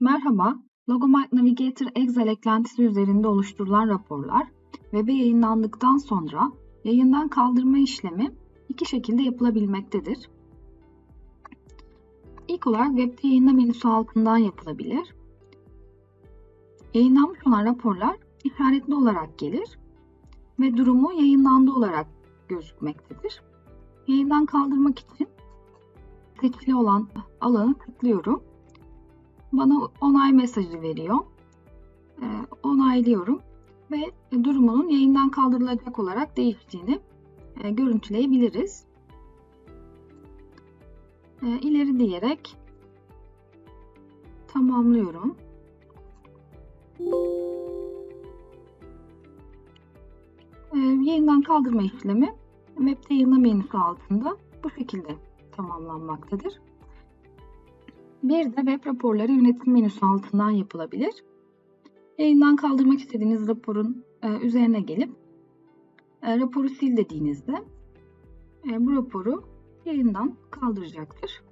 Merhaba, Logomite Navigator Excel eklentisi üzerinde oluşturulan raporlar web'e yayınlandıktan sonra yayından kaldırma işlemi iki şekilde yapılabilmektedir. İlk olarak web'de yayınla menüsü altından yapılabilir. Yayınlanmış olan raporlar işaretli olarak gelir ve durumu yayınlandı olarak gözükmektedir. Yayından kaldırmak için seçili olan alanı tıklıyorum. Bana onay mesajı veriyor. Ee, onaylıyorum ve durumunun yayından kaldırılacak olarak değiştiğini e, görüntüleyebiliriz. E, ileri diyerek tamamlıyorum. E, yayından kaldırma işlemi web'de yayınla menüsü altında bu şekilde tamamlanmaktadır. Bir de web raporları yönetim menüsü altından yapılabilir. Yayından kaldırmak istediğiniz raporun e, üzerine gelip e, raporu sil dediğinizde e, bu raporu yayından kaldıracaktır.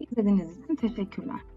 İzlediğiniz için teşekkürler.